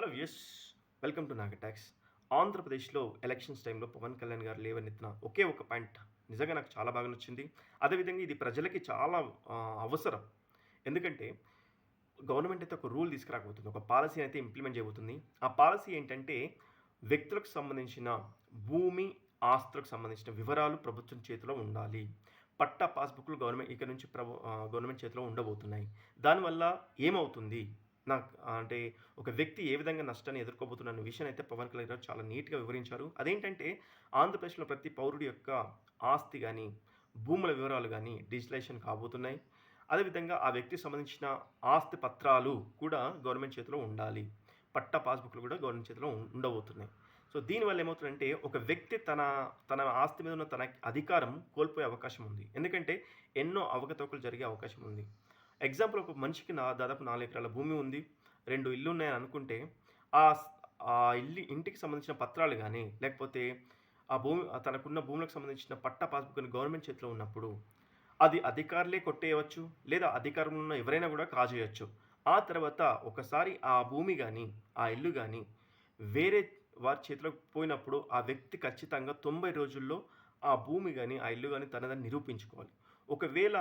Hello yes welcome to Nagatalks ఆంధ్రప్రదేశ్లో elections టైంలో పవన్ కళ్యాణ్ గారు లేవనెత్తిన ఒకే ఒక పాయింట్ నిజంగా నాకు చాలా బాగా నచ్చింది. అదేవిధంగా ఇది ప్రజలకి చాలా అవసరం. ఎందుకంటే గవర్నమెంట్ అయితే ఒక రూల్ తీసుకురాకపోతుంది ఒక పాలసీ అయితే ఇంప్లిమెంట్ చేయబోతుంది. ఆ పాలసీ ఏంటంటే వ్యక్తులకు సంబంధించిన భూమి ఆస్తులకు సంబంధించిన వివరాలు ప్రభుత్వం చేతిలో ఉండాలి. పట్టా పాస్బుక్లు గవర్నమెంట్ ఇక్కడ నుంచి ప్రభు గవర్నమెంట్ చేతిలో ఉండబోతున్నాయి. దానివల్ల ఏమవుతుంది? నాకు అంటే ఒక వ్యక్తి ఏ విధంగా నష్టాన్ని ఎదుర్కోబోతున్న అనే విషయం అయితే పవన్ కళ్యాణ్ గారు చాలా నీట్గా వివరించారు. అదేంటంటే ఆంధ్రప్రదేశ్లో ప్రతి పౌరుడి యొక్క ఆస్తి కానీ భూముల వివరాలు కానీ డిజిటలైజేషన్ కాబోతున్నాయి. అదేవిధంగా ఆ వ్యక్తికి సంబంధించిన ఆస్తి పత్రాలు కూడా గవర్నమెంట్ చేతిలో ఉండాలి. పట్టా పాస్బుక్లు కూడా గవర్నమెంట్ చేతిలో ఉండబోతున్నాయి. సో దీనివల్ల ఏమవుతుందంటే ఒక వ్యక్తి తన తన ఆస్తి మీద ఉన్న తన అధికారం కోల్పోయే అవకాశం ఉంది. ఎందుకంటే ఎన్నో అవకతవకలు జరిగే అవకాశం ఉంది. ఎగ్జాంపుల్ ఒక మనిషికి నా దాదాపు నాలుగు ఎకరాల భూమి ఉంది రెండు ఇల్లు ఉన్నాయని అనుకుంటే ఆ ఆ ఇల్లు ఇంటికి సంబంధించిన పత్రాలు కానీ లేకపోతే ఆ భూమి తనకున్న భూములకు సంబంధించిన పట్టా పాస్బుక్ గవర్నమెంట్ చేతిలో ఉన్నప్పుడు అది అధికారులే కొట్టేయవచ్చు లేదా అధికారంలో ఉన్న ఎవరైనా కూడా కాజేయచ్చు. ఆ తర్వాత ఒకసారి ఆ భూమి కానీ ఆ ఇల్లు కానీ వేరే వారి చేతిలోకి పోయినప్పుడు ఆ వ్యక్తి ఖచ్చితంగా తొంభై రోజుల్లో ఆ భూమి కానీ ఆ ఇల్లు కానీ తనదని నిరూపించుకోవాలి. ఒకవేళ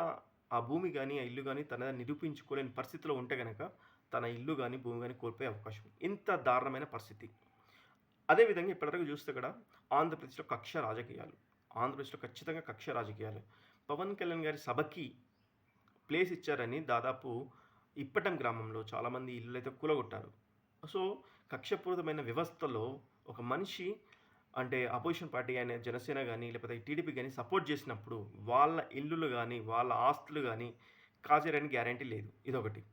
ఆ భూమి కానీ ఆ ఇల్లు కానీ తనదని నిరూపించుకోలేని పరిస్థితిలో ఉంటే కనుక తన ఇల్లు కానీ భూమి కానీ కోల్పోయే అవకాశం ఇంత దారుణమైన పరిస్థితి. అదేవిధంగా ఇప్పటివరకు చూస్తే కూడా ఆంధ్రప్రదేశ్లో కక్ష రాజకీయాలు. ఆంధ్రప్రదేశ్లో ఖచ్చితంగా కక్ష రాజకీయాలు. పవన్ కళ్యాణ్ గారి సభకి ప్లేస్ ఇచ్చారని దాదాపు ఇప్పటం గ్రామంలో చాలామంది ఇల్లు అయితే కూలగొట్టారు. సో కక్షపూరితమైన వ్యవస్థలో ఒక మనిషి అంటే అపోజిషన్ పార్టీ కానీ జనసేన కానీ లేకపోతే టీడీపీ కానీ సపోర్ట్ చేసినప్పుడు వాళ్ళ ఇల్లులు కానీ వాళ్ళ ఆస్తులు కానీ కాజేరని గ్యారంటీ లేదు. ఇదొకటి.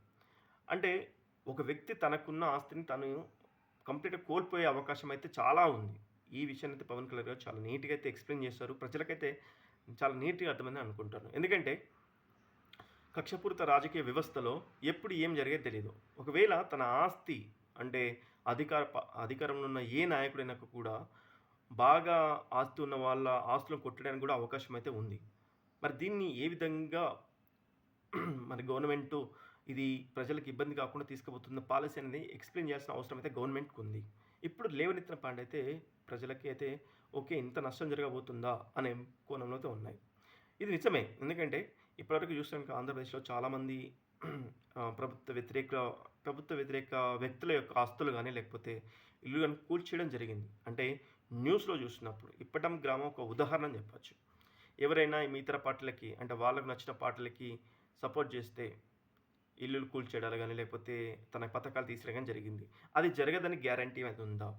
అంటే ఒక వ్యక్తి తనకున్న ఆస్తిని తను కంప్లీట్గా కోల్పోయే అవకాశం అయితే చాలా ఉంది. ఈ విషయాన్ని అయితే పవన్ కళ్యాణ్ గారు చాలా నీట్గా అయితే ఎక్స్ప్లెయిన్ చేస్తారు ప్రజలకైతే చాలా నీట్గా అర్థమైందని అనుకుంటాను. ఎందుకంటే కక్షపూరిత రాజకీయ వ్యవస్థలో ఎప్పుడు ఏం జరిగేది తెలియదు ఒకవేళ తన ఆస్తి అంటే అధికార అధికారంలో ఉన్న ఏ నాయకుడైనా కూడా బాగా ఆస్తి ఉన్న వాళ్ళ ఆస్తులను కొట్టడానికి కూడా అవకాశం అయితే ఉంది. మరి దీన్ని ఏ విధంగా మరి గవర్నమెంట్ ఇది ప్రజలకు ఇబ్బంది కాకుండా తీసుకుపోతున్న పాలసీ అనేది ఎక్స్ప్లెయిన్ చేయాల్సిన అవసరం అయితే గవర్నమెంట్కి ఉంది. ఇప్పుడు లేవనెత్తిన పాండ అయితే ప్రజలకి అయితే ఓకే ఇంత నష్టం జరగబోతుందా అనే కోణంలో అయితే ఉన్నాయి. ఇది నిజమే. ఎందుకంటే ఇప్పటివరకు చూసాక ఆంధ్రప్రదేశ్లో చాలామంది ప్రభుత్వ వ్యతిరేక ప్రభుత్వ వ్యతిరేక వ్యక్తుల యొక్క ఆస్తులు కానీ లేకపోతే ఇల్లు కానీ కూల్చేయడం జరిగింది. అంటే న్యూస్లో చూసినప్పుడు ఇప్పటం గ్రామం ఒక ఉదాహరణ చెప్పచ్చు. ఎవరైనా మీ ఇతర పార్టీలకి అంటే వాళ్ళకు నచ్చిన పార్టీలకి సపోర్ట్ చేస్తే ఇల్లులు కూల్చేయడాలు కానీ లేకపోతే తన పథకాలు తీసేయడం కానీ జరిగింది. అది జరగదని గ్యారంటీ అది ఉందా?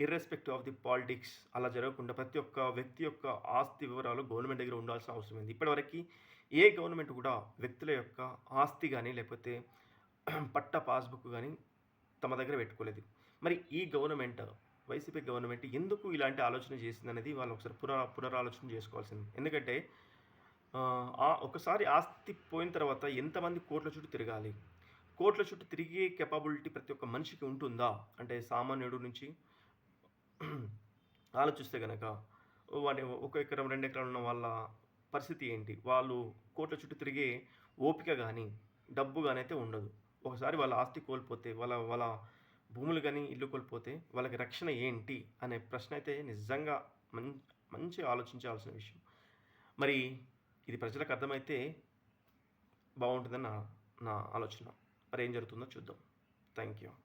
ఇర్రెస్పెక్టివ్ ఆఫ్ ది పాలిటిక్స్ అలా జరగకుండా ప్రతి ఒక్క వ్యక్తి యొక్క ఆస్తి వివరాలు గవర్నమెంట్ దగ్గర ఉండాల్సిన అవసరం ఉంది. ఇప్పటివరకు ఏ గవర్నమెంట్ కూడా వ్యక్తుల యొక్క ఆస్తి కానీ లేకపోతే పట్టా పాస్బుక్ కానీ తమ దగ్గర పెట్టుకోలేదు. మరి ఈ గవర్నమెంట్ వైసీపీ గవర్నమెంట్ ఎందుకు ఇలాంటి ఆలోచన చేసిందనేది వాళ్ళు ఒకసారి పునరా పునరాలోచన చేసుకోవాల్సింది. ఎందుకంటే ఒకసారి ఆస్తి పోయిన తర్వాత ఎంతమంది కోట్ల చుట్టూ తిరగాలి? కోట్ల చుట్టూ తిరిగే కెపాబిలిటీ ప్రతి ఒక్క మనిషికి ఉంటుందా? అంటే సామాన్యుడు నుంచి ఆలోచిస్తే కనుక వాటి ఒక ఎకరం రెండు ఎకరాలు ఉన్న వాళ్ళ పరిస్థితి ఏంటి? వాళ్ళు కోట్ల చుట్టూ తిరిగే ఓపిక కానీ డబ్బు కానీ అయితే ఉండదు. ఒకసారి వాళ్ళ ఆస్తి కోల్పోతే వాళ్ళ వాళ్ళ భూములు కానీ ఇల్లు కోల్పోతే వాళ్ళకి రక్షణ ఏంటి? అనే ప్రశ్న అయితే నిజంగా మం మంచి ఆలోచించాల్సిన విషయం. మరి ఇది ప్రజలకు అర్థమైతే బాగుంటుందని నా నా ఆలోచన. మరి ఏం జరుగుతుందో చూద్దాం. Thank you